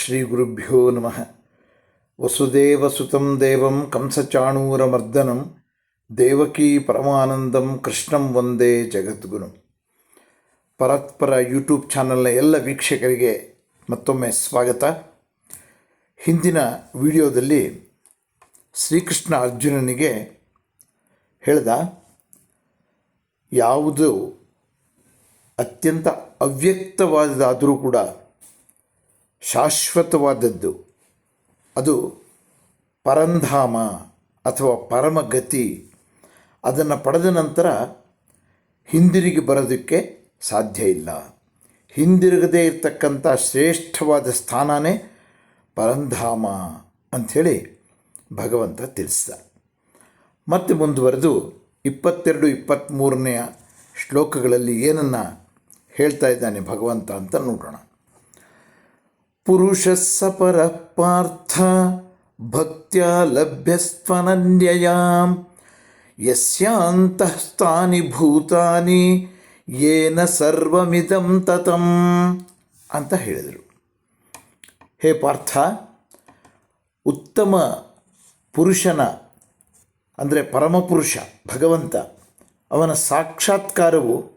ಶ್ರೀ ಗುರುಭ್ಯೋ ನಮಃ ವಸುದೇವಸುತಂ ದೇವಂ ಕಂಸಚಾಣೂರಮರ್ದನಂ ದೇವಕೀ ಪರಮಾನಂದಂ ಕೃಷ್ಣಂ ವಂದೇ ಜಗದ್ಗುರು ಪರತ್ಪರ ಯೂಟ್ಯೂಬ್ ಚಾನಲ್ನ ಎಲ್ಲ ವೀಕ್ಷಕರಿಗೆ ಮತ್ತೊಮ್ಮೆ ಸ್ವಾಗತ. ಹಿಂದಿನ ವಿಡಿಯೋದಲ್ಲಿ ಶ್ರೀಕೃಷ್ಣ ಅರ್ಜುನನಿಗೆ ಹೇಳ್ದ, ಯಾವುದು ಅತ್ಯಂತ ಅವ್ಯಕ್ತವಾದದಾದರೂ ಕೂಡ ಶಾಶ್ವತವಾದದ್ದು. ಅದು ಪರಂಧಾಮ ಅಥವಾ ಪರಮಗತಿ. ಅದನ್ನು ಪಡೆದ ನಂತರ ಹಿಂದಿರುಗಿ ಬರೋದಕ್ಕೆ ಸಾಧ್ಯ ಇಲ್ಲ. ಹಿಂದಿರುಗದೇ ಇರತಕ್ಕಂಥ ಶ್ರೇಷ್ಠವಾದ ಸ್ಥಾನನೇ ಪರಂಧಾಮ ಅಂಥೇಳಿ ಭಗವಂತ ತಿಳಿಸಿದ. ಮತ್ತೆ ಮುಂದುವರೆದು ಇಪ್ಪತ್ತೆರಡು ಇಪ್ಪತ್ತ್ಮೂರನೆಯ ಶ್ಲೋಕಗಳಲ್ಲಿ ಏನನ್ನು ಹೇಳ್ತಾ ಇದ್ದಾನೆ ಭಗವಂತ ಅಂತ ನೋಡೋಣ. ಪುರುಷ ಸಪರ ಪಾರ್ಥ ಭಕ್ತ್ಯ ಲಭ್ಯಸ್ತ್ವನನ್ಯಯಾಂ ಯಸ್ಯಾಂತಃಸ್ಥಾನಿ ಭೂತಾನಿ ಏನ ಸರ್ವಮಿದಂ ತತಂ ಅಂತ ಹೇಳಿದರು. ಹೇ ಪಾರ್ಥ, ಉತ್ತಮ ಪುರುಷನ, ಅಂದರೆ ಪರಮಪುರುಷ ಭಗವಂತ, ಅವನ ಸಾಕ್ಷಾತ್ಕಾರವು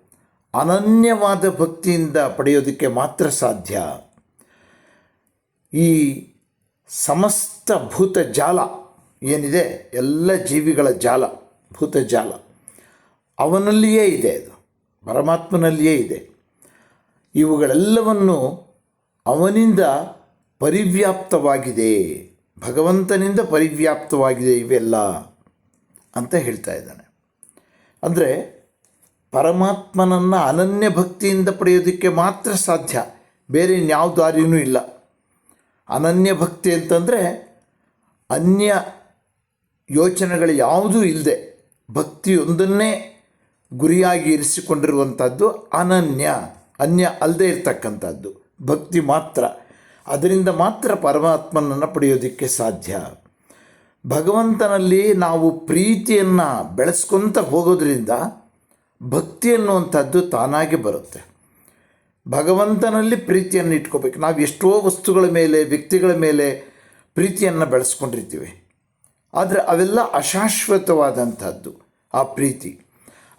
ಅನನ್ಯವಾದ ಭಕ್ತಿಯಿಂದ ಪಡೆಯೋದಕ್ಕೆ ಮಾತ್ರ ಸಾಧ್ಯ. ಈ ಸಮಸ್ತ ಭೂತ ಜಾಲ ಏನಿದೆ? ಎಲ್ಲ ಜೀವಿಗಳ ಜಾಲ, ಭೂತ ಜಾಲ. ಅವನಲ್ಲಿಯೇ ಇದೆ ಅದು. ಪರಮಾತ್ಮನಲ್ಲಿಯೇ ಇದೆ. ಇವುಗಳೆಲ್ಲವನ್ನು ಅವನಿಂದ ಪರಿವ್ಯಾಪ್ತವಾಗಿದೆ. ಭಗವಂತನಿಂದ ಪರಿವ್ಯಾಪ್ತವಾಗಿದೆ ಇವೆಲ್ಲ ಅಂತ ಹೇಳ್ತಾ ಇದ್ದಾನೆ. ಅಂದರೆ ಪರಮಾತ್ಮನನ್ನು ಅನನ್ಯ ಭಕ್ತಿಯಿಂದ ಪಡೆಯೋದಕ್ಕೆ ಮಾತ್ರ ಸಾಧ್ಯ. ಬೇರೆ ಇನ್ಯಾವ ದಾರಿಯೂ ಇಲ್ಲ. ಅನನ್ಯ ಭಕ್ತಿ ಅಂತಂದರೆ ಅನ್ಯ ಯೋಚನೆಗಳು ಯಾವುದೂ ಇಲ್ಲದೆ ಭಕ್ತಿಯೊಂದನ್ನೇ ಗುರಿಯಾಗಿ ಇರಿಸಿಕೊಂಡಿರುವಂಥದ್ದು ಅನನ್ಯ, ಅನ್ಯ ಅಲ್ಲದೆ ಇರತಕ್ಕಂಥದ್ದು, ಭಕ್ತಿ ಮಾತ್ರ. ಅದರಿಂದ ಮಾತ್ರ ಪರಮಾತ್ಮನನ್ನು ಪಡೆಯೋದಕ್ಕೆ ಸಾಧ್ಯ. ಭಗವಂತನಲ್ಲಿ ನಾವು ಪ್ರೀತಿಯನ್ನು ಬೆಳೆಸ್ಕೊತ ಹೋಗೋದ್ರಿಂದ ಭಕ್ತಿ ಅನ್ನುವಂಥದ್ದು ತಾನಾಗಿ ಬರುತ್ತೆ. ಭಗವಂತನಲ್ಲಿ ಪ್ರೀತಿಯನ್ನು ಇಟ್ಕೋಬೇಕು. ನಾವು ಎಷ್ಟೋ ವಸ್ತುಗಳ ಮೇಲೆ, ವ್ಯಕ್ತಿಗಳ ಮೇಲೆ ಪ್ರೀತಿಯನ್ನು ಬೆಳೆಸ್ಕೊಂಡಿರ್ತೀವಿ. ಆದರೆ ಅವೆಲ್ಲ ಅಶಾಶ್ವತವಾದಂಥದ್ದು ಆ ಪ್ರೀತಿ.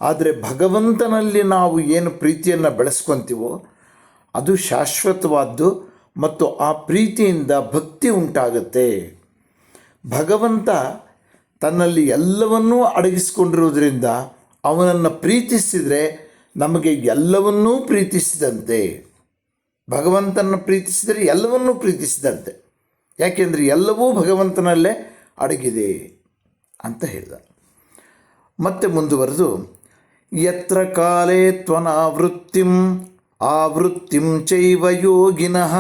ಆದರೆ ಭಗವಂತನಲ್ಲಿ ನಾವು ಏನು ಪ್ರೀತಿಯನ್ನು ಬೆಳೆಸ್ಕೊತೀವೋ, ಅದು ಶಾಶ್ವತವಾದ್ದು ಮತ್ತು ಆ ಪ್ರೀತಿಯಿಂದ ಭಕ್ತಿ ಉಂಟಾಗುತ್ತೆ. ಭಗವಂತ ತನ್ನಲ್ಲಿ ಎಲ್ಲವನ್ನೂ ಅಡಗಿಸಿಕೊಂಡಿರುವುದರಿಂದ ಅವನನ್ನು ಪ್ರೀತಿಸಿದರೆ ನಮಗೆ ಎಲ್ಲವನ್ನೂ ಪ್ರೀತಿಸಿದಂತೆ ಭಗವಂತನ ಪ್ರೀತಿಸಿದರೆ ಎಲ್ಲವನ್ನೂ ಪ್ರೀತಿಸಿದಂತೆ. ಯಾಕೆಂದರೆ ಎಲ್ಲವೂ ಭಗವಂತನಲ್ಲೇ ಅಡಗಿದೆ ಅಂತ ಹೇಳಿದ. ಮತ್ತೆ ಮುಂದುವರೆದು, ಯತ್ರ ಕಾಲೇ ತ್ವನಾವೃತ್ತಿಂ, ಆವೃತ್ತಿಂ ಚೈವ ಯೋಗಿನಃ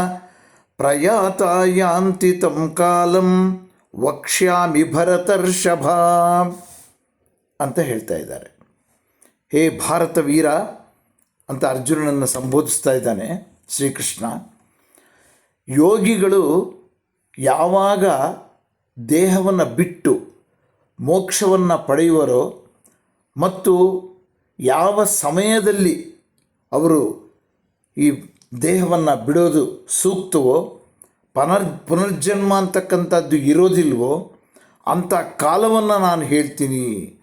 ಪ್ರಯಾತ ಯಾಂತಿ ತಂ ಕಾಲಂ, ವಕ್ಷ್ಯಾಮಿ ಭರತರ್ಷಭ ಅಂತ ಹೇಳ್ತಾ ಇದ್ದಾರೆ. ಹೇ ಭಾರತ ವೀರ ಅಂತ ಅರ್ಜುನನನ್ನು ಸಂಬೋಧಿಸ್ತಾ ಇದ್ದಾನೆ ಶ್ರೀಕೃಷ್ಣ. ಯೋಗಿಗಳು ಯಾವಾಗ ದೇಹವನ್ನು ಬಿಟ್ಟು ಮೋಕ್ಷವನ್ನು ಪಡೆಯುವರೋ ಮತ್ತು ಯಾವ ಸಮಯದಲ್ಲಿ ಅವರು ಈ ದೇಹವನ್ನು ಬಿಡೋದು ಸೂಕ್ತವೋ, ಪನರ್ ಪುನರ್ಜನ್ಮ ಅಂತಕ್ಕಂಥದ್ದು ಇರೋದಿಲ್ವೋ, ಅಂಥ ಕಾಲವನ್ನು ನಾನು ಹೇಳ್ತೀನಿ.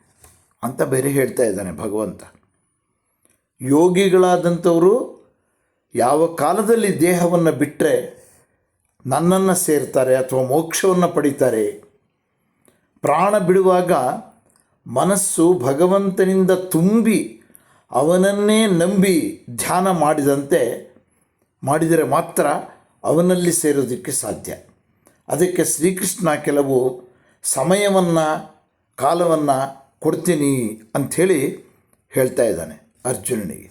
ಅಂತ ಬೇರೆ ಹೇಳ್ತಾ ಇದ್ದಾನೆ ಭಗವಂತ. ಯೋಗಿಗಳಾದಂಥವರು ಯಾವ ಕಾಲದಲ್ಲಿ ದೇಹವನ್ನು ಬಿಟ್ಟರೆ ನನ್ನನ್ನು ಸೇರ್ತಾರೆ ಅಥವಾ ಮೋಕ್ಷವನ್ನು ಪಡಿತಾರೆ, ಪ್ರಾಣ ಬಿಡುವಾಗ ಮನಸ್ಸು ಭಗವಂತನಿಂದ ತುಂಬಿ ಅವನನ್ನೇ ನಂಬಿ ಧ್ಯಾನ ಮಾಡಿದಂತೆ ಮಾಡಿದರೆ ಮಾತ್ರ ಅವನಲ್ಲಿ ಸೇರೋದಕ್ಕೆ ಸಾಧ್ಯ. ಅದಕ್ಕೆ ಶ್ರೀಕೃಷ್ಣ ಕೆಲವು ಸಮಯವನ್ನು, ಕಾಲವನ್ನು ಕೊಡ್ತೀನಿ ಅಂಥೇಳಿ ಹೇಳ್ತಾ ಇದ್ದಾನೆ ಅರ್ಜುನನಿಗೆ.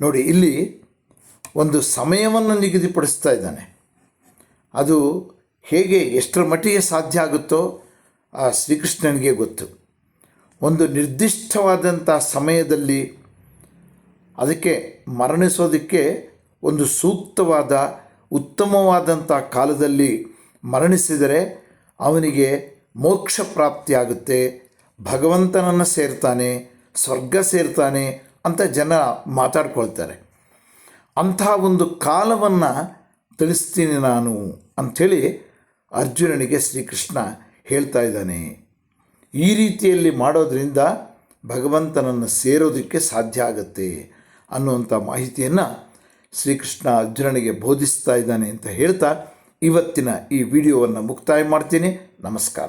ನೋಡಿ, ಇಲ್ಲಿ ಒಂದು ಸಮಯವನ್ನು ನಿಗದಿಪಡಿಸ್ತಾ ಇದ್ದಾನೆ. ಅದು ಹೇಗೆ ಎಷ್ಟರ ಮಟ್ಟಿಗೆ ಸಾಧ್ಯ ಆಗುತ್ತೋ ಆ ಶ್ರೀಕೃಷ್ಣನಿಗೆ ಗೊತ್ತು. ಒಂದು ನಿರ್ದಿಷ್ಟವಾದಂಥ ಸಮಯದಲ್ಲಿ ಅದಕ್ಕೆ ಮರಣಿಸೋದಕ್ಕೆ ಒಂದು ಸೂಕ್ತವಾದ, ಉತ್ತಮವಾದಂಥ ಕಾಲದಲ್ಲಿ ಮರಣಿಸಿದರೆ ಅವನಿಗೆ ಮೋಕ್ಷ ಪ್ರಾಪ್ತಿಯಾಗುತ್ತೆ ಭಗವಂತನನ್ನು ಸೇರ್ತಾನೆ, ಸ್ವರ್ಗ ಸೇರ್ತಾನೆ ಅಂತ ಜನ ಮಾತಾಡ್ಕೊಳ್ತಾರೆ. ಅಂಥ ಒಂದು ಕಾಲವನ್ನು ತಿಳಿಸ್ತೀನಿ ನಾನು ಅಂಥೇಳಿ ಅರ್ಜುನನಿಗೆ ಶ್ರೀಕೃಷ್ಣ ಹೇಳ್ತಾ ಇದ್ದಾನೆ. ಈ ರೀತಿಯಲ್ಲಿ ಮಾಡೋದರಿಂದ ಭಗವಂತನನ್ನು ಸೇರೋದಕ್ಕೆ ಸಾಧ್ಯ ಆಗುತ್ತೆ ಅನ್ನುವಂಥ ಮಾಹಿತಿಯನ್ನು ಶ್ರೀಕೃಷ್ಣ ಅರ್ಜುನನಿಗೆ ಬೋಧಿಸ್ತಾ ಇದ್ದಾನೆ ಅಂತ ಹೇಳ್ತಾ ಇವತ್ತಿನ ಈ ವಿಡಿಯೋವನ್ನು ಮುಕ್ತಾಯ ಮಾಡ್ತೀನಿ. ನಮಸ್ಕಾರ.